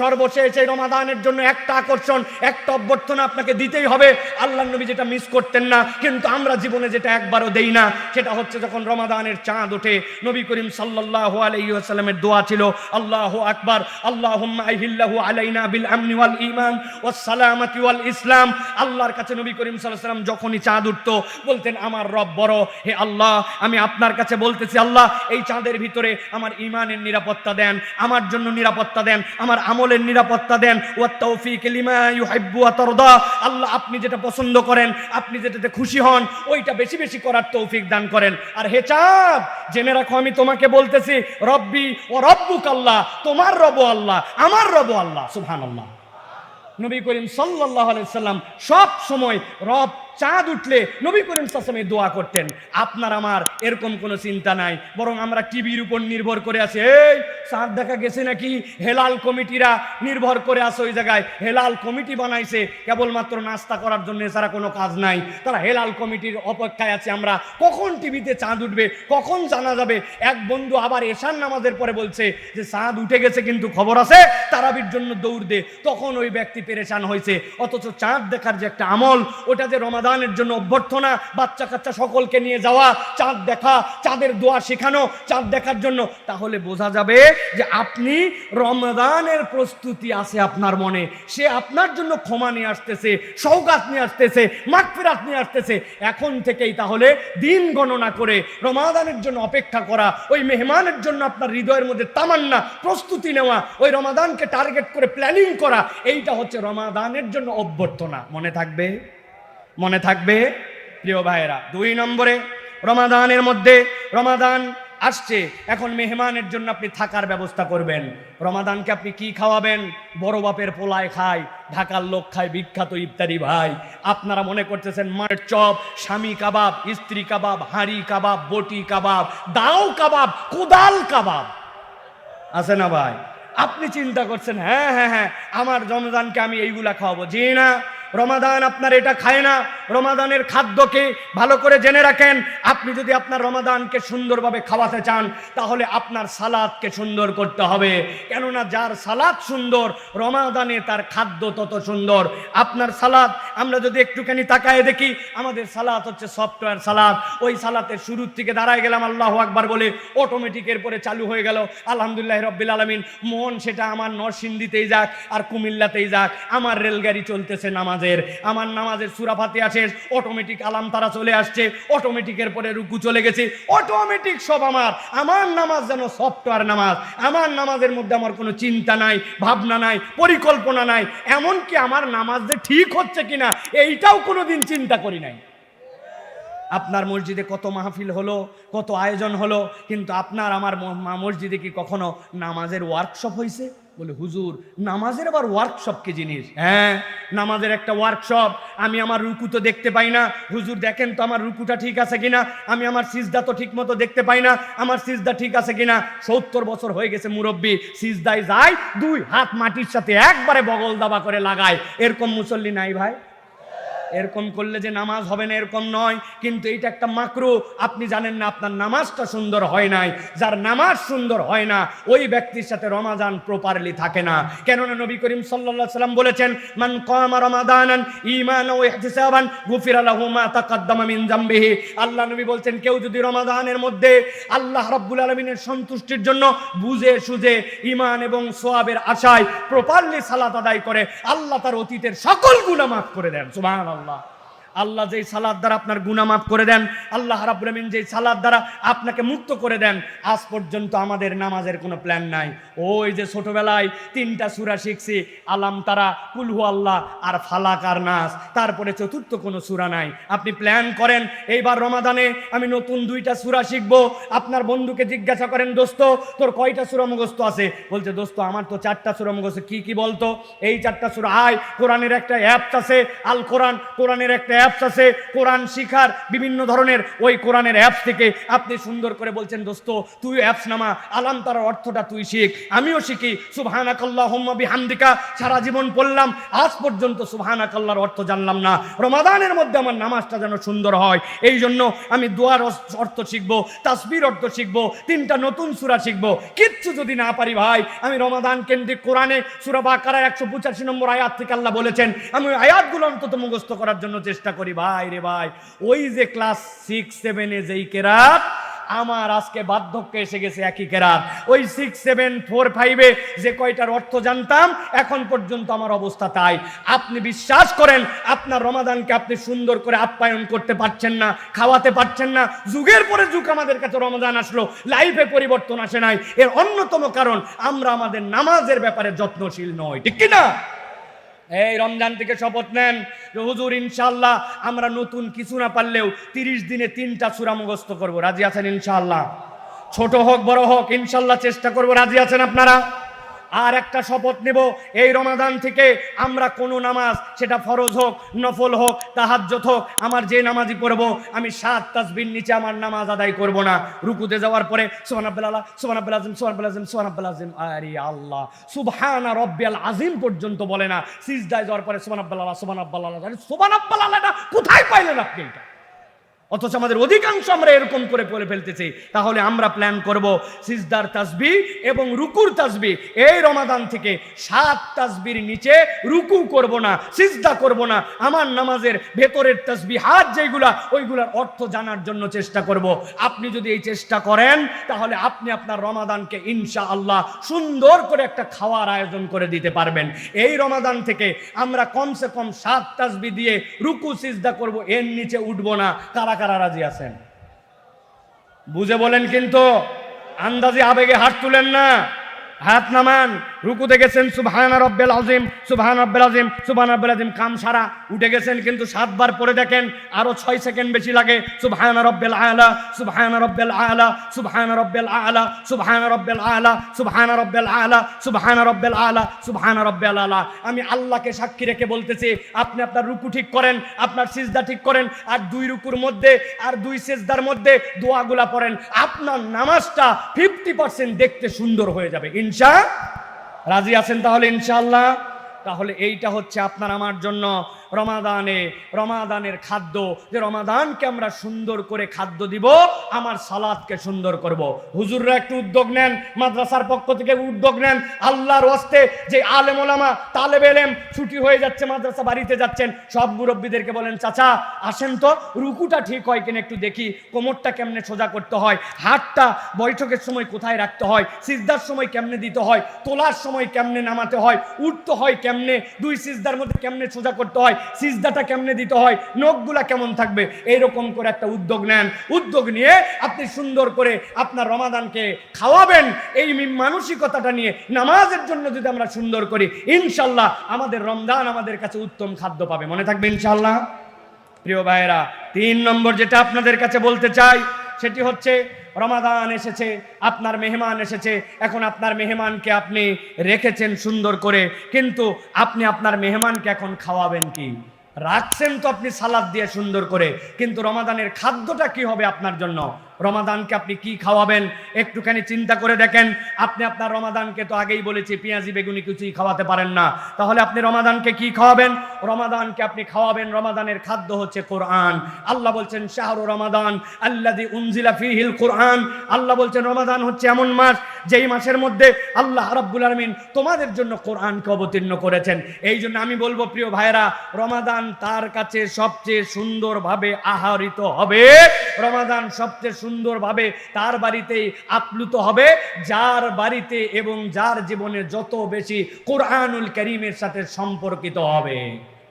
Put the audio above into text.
সর্বশেষ এই রমাদানের জন্য একটা আকর্ষণ, একটা অভ্যর্থনা আপনাকে দিতেই হবে। আল্লাহ নবী যেটা মিস করতেন না, কিন্তু আমরা জীবনে যেটা একবারও দেই না, সেটা হচ্ছে যখন রমাদানের চাঁদ ওঠে, নবী করিম সাল্লাহ আলাইসাল্লামের দোয়া ছিল, আল্লাহ আকবার আল্লাহ আলাইনা বিল আমনি ইমান ওয়াস সালামাতি ওয়াল ইসলাম। আল্লাহর কাছে নবী করিম সাল্লাম যখনই চাঁদ উঠতো, বলতেন, আমার রব বড়, হে আল্লাহ, আমি আপনার কাছে বলতেছি, আল্লাহ, এই চাঁদের ভিতরে আমার ইমানের নিরাপত্তা দেন, আমার জন্য নিরাপত্তা দেন, আমার আমলের নিরাপত্তা দেন। আল্লাহ আপনি যেটা পছন্দ করেন, আপনি যেটাতে খুশি হন, ওইটা বেশি বেশি করার তৌফিক দান করেন। আর হে চাঁদ, জেনে রাখো, আমি তোমাকে বলতেছি, রব্বি ও রব্বুক আল্লাহ, তোমার রব আল্লাহ, আমার রব আল্লাহ, সুবহানাল্লাহ। নবী করিম সাল্লাহ সাল্লাম সব সময় রব চাঁদ উঠলে নবী করিম সাল্লামে দোয়া করতেন। আপনার আমার এরকম কোনো চিন্তা নাই, বরং আমরা টিভির উপর নির্ভর করে আছি। এই, চাঁদ দেখা গেছে নাকি? হেলাল কমিটিরা নির্ভর করে আছে ওই জায়গায়। হেলাল কমিটি বানাইছে, কেবলমাত্র নাস্তা করার জন্য এছাড়া কোনো কাজ নাই। তারা হেলাল কমিটির অপেক্ষায় আছে আমরা। কখন টিভিতে চাঁদ উঠবে? কখন জানা যাবে? এক বন্ধু আবার এশার নামাজের পরে বলছে যে, চাঁদ উঠে গেছে কিন্তু খবর আছে, তারাবির জন্য দৌড় দে। তখন ওই ব্যক্তি পেরেশান হয়েছে। অথচ চাঁদ দেখার যে একটা আমল, ওটা যে রমাদানের জন্য অভ্যর্থনা বাচ্চা কাচ্চা সকলকে নিয়ে যাওয়া, চাঁদ দেখা, চাঁদের দোয়া শেখানো, চাঁদ দেখার জন্য। তাহলে বোঝা যাবে যে আপনি রমদানের প্রস্তুতি আছে আপনার মনে। সে আপনার জন্য ক্ষমা নিয়ে আসতেছে সৌগাত নিয়ে আসতেছে, মাগফিরাত নিয়ে আসতেছে। এখন থেকেই তাহলে দিন গণনা করে, রমাদানের জন্য অপেক্ষা করা, ওই মেহমানের জন্য আপনার হৃদয়ের মধ্যে তামান্না, প্রস্তুতি নেওয়া, ওই রমাদানকে টার্গেট করে প্ল্যানিং করা, এইটা হচ্ছে রমাদানের জন্য অভ্যর্থনা। মনে থাকবে? মনে থাকবে, প্রিয় ভাইয়েরা। দুই নম্বরে, রমাদানের মধ্যে, রমাদান আসছে। এখন মেহমানের জন্য আপনি থাকার ব্যবস্থা করবেন। রমাদানকে আপনি কি খাওয়াবেন? বড় বাপের পোলায় খায়, ঢাকার লোক খায়, বিখ্যাত ইফতারি ভাই। আপনারা মনে করতেছেন, মার চপ, স্বামী কাবাব, স্ত্রী কাবাব, হাঁড়ি কাবাব, বটি কাবাব, দাও কাবাব, কোদাল কাবাব। আছে না ভাই? আপনি চিন্তা করছেন হ্যাঁ হ্যাঁ হ্যাঁ আমার রমজানকে আমি এইগুলা খাওয়াবো। জি না। রমাদান আপনার এটা খায় না। রমাদানের খাদ্যকে ভালো করে জেনে রাখেন। আপনি যদি আপনার রমাদানকে সুন্দরভাবে খাওয়াতে চান, তাহলে আপনার সালাদকে সুন্দর করতে হবে। কেননা যার সালাদ সুন্দর, রমাদানে তার খাদ্য তত সুন্দর। আপনার সালাদ, আমরা যদি একটুখানি তাকায় দেখি, আমাদের সালাদ হচ্ছে সফটওয়্যার সালাদ। ওই সালাতের শুরুর থেকে দাঁড়ায় গেলাম, আল্লাহ আকবার বলে অটোমেটিকের পরে চালু হয়ে গেল। আলহামদুলিল্লাহ রব্বিল আলমিন, মন সেটা আমার নরসিংদীতেই যাক আর কুমিল্লাতেই যাক। আমার রেলগাড়ি চলতেছে নামাজের। আমার নামাজের সুরাফাতে আছে অটোমেটিক আলাম তারা চলে আসছে অটোমেটিকের পরে রুকু চলে গেছে অটোমেটিক সব আমার। আমার নামাজ যেন সফটওয়্যার নামাজ। আমার নামাজের মধ্যে আমার কোনো চিন্তা নাই, ভাবনা নাই, পরিকল্পনা নাই, এমনকি আমার নামাজ যে ঠিক হচ্ছে কিনা, এইটাও কোনোদিন চিন্তা করি নাই। আপনার মসজিদে কত মাহফিল হলো, কত আয়োজন হলো, কিন্তু আপনার আমার মসজিদে কি কখনো নামাজের ওয়ার্কশপ হয়েছে বলে হুজুর নামাজের আবার ওয়ার্কশপ কি জিনিস? হ্যাঁ। নামাজের একটা ওয়ার্কশপ আমি আমার রুকু তো দেখতে পাই না। হুজুর দেখেন তো আমার রুকুটা ঠিক আছে কিনা? আমি আমার সিজদা তো ঠিক মতো দেখতে পাই না। আমার সিজদা ঠিক আছে কিনা? সত্তর বছর হয়ে গেছে মুরব্বী সিজদায় যায় দুই হাত মাটির সাথে একবারে বগল দাবা করে লাগায়। এরকম মুসল্লি নাই ভাই। এরকম করলে যে নামাজ হবে না, এরকম নয়। কিন্তু এইটা একটা মাকরু। আপনি জানেন না, আপনার নামাজটা সুন্দর হয় নাই। যার নামাজ সুন্দর হয় না, ওই ব্যক্তির সাথে রমাজান প্রপারলি থাকে না। কেননা নবী করিম সাল্লাল্লাহু সাল্লাম বলেছেন, মান কামা রমাদানান ঈমানান ওয়া ইহতিসাবান গুফিরা লাহু মা তাকাদ্দামা মিন জামবিহি। আল্লাহ নবী বলছেন, কেউ যদি রমাদানের মধ্যে আল্লাহ রাব্বুল আলমিনের সন্তুষ্টির জন্য বুঝে সুঝে ইমান এবং সোয়াবের আশায় প্রপারলি সালাত আদায় করে, আল্লাহ তার অতীতের সকল গুনাহ মাফ করে দেন। সুবহানাল্লাহ। الله. আল্লাহ যেই সালাদ দ্বারা আপনার গুনাহ মাফ করে দেন, আল্লাহ রাব্বুল আমিন যেই সালাদ দ্বারা আপনাকে মুক্ত করে দেন, আজ পর্যন্ত আমাদের নামাজের কোনো প্ল্যান নাই। ওই যে ছোটবেলায় তিনটা সূরা শিখছি, আলাম তারা কুলহু আল্লাহ, আর ফালাক আর নাস। তারপরে চতুর্থ কোনো সূরা নাই। আপনি প্ল্যান করেন, এইবার রমাদানে আমি নতুন দুইটা সূরা শিখব। আপনার বন্ধুকে জিজ্ঞাসা করেন, দোস্ত, তোর কয়টা সূরা মুখস্থ আছে? বলছে, দোস্ত, আমার তো চারটা সূরা মুখস্থ, কি কি বলতো? এই চারটা সূরা, আয়, কোরআনের একটা অ্যাপ আছে, আল কোরআন, কোরআনের একটা অ্যাপস আছে, কোরআন শিখার, বিভিন্ন ধরনের ওই কোরআনের অ্যাপস থেকে আপনি সুন্দর করে বলছেন, দোস্ত, তুই অ্যাপস নামা, আলাম তার অর্থটা তুই শিখ, আমিও শিখি সুবহানাকাল্লাহ বিহামদিকা, সারা জীবন পড়লাম, আজ পর্যন্ত সুবহানাকাল্লাহর অর্থ জানলাম না, রমাদানের মধ্যে আমার নামাজটা যেন সুন্দর হয় এই জন্য আমি দোয়ার অর্থ শিখব, তাসবির অর্থ শিখব, তিনটা নতুন সুরা শিখব, কিচ্ছু যদি না পারি ভাই, আমি রমাদান কেন্দ্রিক কোরআনে সুরা বাকারা একশো পঁচাশি নম্বর আয়াত থেকে আল্লাহ বলেছেন, আমি আয়াতগুলো অন্তত মুখস্থ করার জন্য চেষ্টা করি, ভাই রে ভাই। ওই যে ক্লাস সিক্স সেভেনে যেই কেরাত, আমার আজকে বার্ধক্য এসে গেছে একই কেরাত। ওই সিক্স সেভেন ফোর ফাইভে যে কয়টার অর্থ জানতাম, এখন পর্যন্ত আমার অবস্থা তাই। আপনি বিশ্বাস করেন, আপনার রমাদানকে আপনি সুন্দর করে আপ্যায়ন করতে পারছেন না, খাওয়াতে পারছেন না। যুগের পরে যুগ আমাদের কাছে রমাদান আসলো লাইফে পরিবর্তন আসে নাই। এর অন্যতম কারণ, আমরা আমাদের নামাজের ব্যাপারে যত্নশীল নয়, ঠিক কি না এই রমজান থেকে শপথ নেন যে, হুজুর ইনশাল্লাহ আমরা নতুন কিছু না পারলেও তিরিশ দিনে তিনটা সুরা মুখস্থ করব। রাজি আছেন ইনশাল্লাহ ছোট হোক, বড় হোক ইনশাল্লাহ চেষ্টা করব। রাজি আছেন আপনারা? আর একটা শপথ নেব এই রমাদান থেকে আমরা কোনো নামাজ সেটা ফরজ হোক নফল হোক তাহাজ্জত হোক আমার যে নামাজই পড়ব আমি সাত তাসবির নিচে আমার নামাজ আদায় করব না রুকুতে যাওয়ার পরে সোহান আব্বাল আল্লাহ সোহান আব্বাল আজিম সোহান আব্বাল আজিম সোহান আব্বাল আজিম আরে আল্লাহ সুবহানা রব্বিয়াল আজিম পর্যন্ত বলে না সিজদায় যাওয়ার পরে সোহান আব্বাল আল্লাহ সোহান আব্বাল আল্লাহ আরে সোহান আব্বাল আল্লাহটা কোথায় পাইলেন আপনি এটা অথচ আমাদের অধিকাংশ আমরা এরকম করে পড়ে ফেলতেছি। তাহলে আমরা প্ল্যান করব সিজদার তাসবি এবং রুকুর তাসবি। এই রমাদান থেকে সাত তাসবির নিচে রুকু করব না, সিজদা করব না। আমার নামাজের ভেতরের তাসবি, হাত যেগুলা ওইগুলার অর্থ জানার জন্য চেষ্টা করব। আপনি যদি এই চেষ্টা করেন, তাহলে আপনি আপনার রমাদানকে ইনশা আল্লাহ সুন্দর করে একটা খাওয়ার আয়োজন করে দিতে পারবেন। এই রমাদান থেকে আমরা কমসে কম সাত তাসবি দিয়ে রুকু, সিজদা করব, এর নিচে উঠবো না। কারা কারা রাজি আছেন? বুঝে বলেন কিন্তু আন্দাজে আবেগে হাত তুলেন না হাত নামান। রুকুতে গেছেন সুবহান রব্বেল আজিম সুবহান রব্বেল আজিম সুবহান রব্বেল আজিম কাম সারা উঠে গেছেন কিন্তু সাতবার পরে দেখেন আরও ছয় সেকেন্ড বেশি লাগে সুবহান রব্বেল আলা সুবহান রব্বেল আলা সুবহান রব্বেল আলা সুবহান রব্বেল আলা সুবহান রব্বেল আলা সুবহান রব্বেল আলা সুবহান রব্বেল আলা আমি আল্লাহকে সাক্ষী রেখে বলতেছি আপনি আপনার রুকু ঠিক করেন আপনার সিজদা ঠিক করেন আর দুই রুকুর মধ্যে আর দুই সিজদার মধ্যে দোয়াগুলা পড়েন আপনার নামাজটা ফিফটি পার্সেন্ট দেখতে সুন্দর হয়ে যাবে ইনশা রাজি আছেন তাহলে ইনশাল্লাহ তাহলে এইটা হচ্ছে আপনার আমার জন্য রমাদানে, রমাদানের খাদ্য, যে রমাদানকে আমরা সুন্দর করে খাদ্য দিব, আমার সালাদকে সুন্দর করব। হুজুররা একটু উদ্যোগ নেন, মাদ্রাসার পক্ষ থেকে উদ্যোগ নেন। আল্লাহর ওয়াস্তে যে আলেম ওলামা, তালেব এলেম ছুটি হয়ে যাচ্ছে, মাদ্রাসা বাড়িতে যাচ্ছেন, সব মুরব্বীদেরকে বলেন, চাচা, আসেন তো, রুকুটা ঠিক হয় কিনা একটু দেখি, কোমরটা কেমনে সোজা করতে হয়, হাতটা বৈঠকের সময় কোথায় রাখতে হয়, সিজদার সময় কেমনে দিতে হয়, তোলার সময় কেমনে নামাতে হয়, উঠতে হয় কেমনে, দুই সিজদার মধ্যে কেমনে সোজা করতে হয় সিজদাটা কেমনে দিতে হয়, নখগুলা কেমন থাকবে, এইরকম করে একটা উদ্যোগ নেন। উদ্যোগ নিয়ে আপনি সুন্দর করে আপনার রমাদানকে খাওয়াবেন, এই মানসিকতাটা নিয়ে নামাজের জন্য যদি আমরা সুন্দর করি, ইনশাল্লাহ আমাদের রমদান আমাদের কাছে উত্তম খাদ্য পাবে। মনে থাকবে ইনশাল্লাহ? প্রিয় ভাইয়েরা, তিন নম্বর যেটা আপনাদের কাছে বলতে চাই সেটি হচ্ছে, রমাদান এসেছে, আপনার মেহমান এসেছে, এখন আপনার মেহমানকে আপনি রেখেছেন সুন্দর করে, কিন্তু আপনি আপনার মেহমানকে এখন খাওয়াবেন কি? রাখছেন তো আপনি সালাদ দিয়ে সুন্দর করে, কিন্তু রমাদানের খাদ্যটা কি হবে আপনার জন্য? রমাদানকে আপনি কি খাওয়াবেন? একটুখানি চিন্তা করে দেখেন। আপনি আপনার রমাদানকে তো আগেই বলেছি, পেঁয়াজি, বেগুনি কিছুই খাওয়াতে পারেন না। তাহলে আপনি রমাদানকে কি খাওয়াবেন? রমাদানকে আপনি খাওয়াবেন, রমাদানের খাদ্য হচ্ছে কোরআন। আল্লাহ বলছেন, শাহরু রমাদান আল্লাদি উনজিলা ফিহিল কোরআন। আল্লাহ বলছেন, রমাদান হচ্ছে এমন মাস যেই মাসের মধ্যে আল্লাহ রাব্বুল আলমিন তোমাদের জন্য কোরআনকে অবতীর্ণ করেছেন। এই জন্য আমি বলব, প্রিয় ভাইরা রমাদান তার কাছে সবচেয়ে সুন্দরভাবে আহরিত হবে। রমাদান সবচেয়ে সুন্দরভাবে তার বাড়িতেই আপ্লুত হবে। যার বাড়িতে এবং যার জীবনে যত বেশি কোরআনুল করিমের সাথে সম্পর্কিত হবে।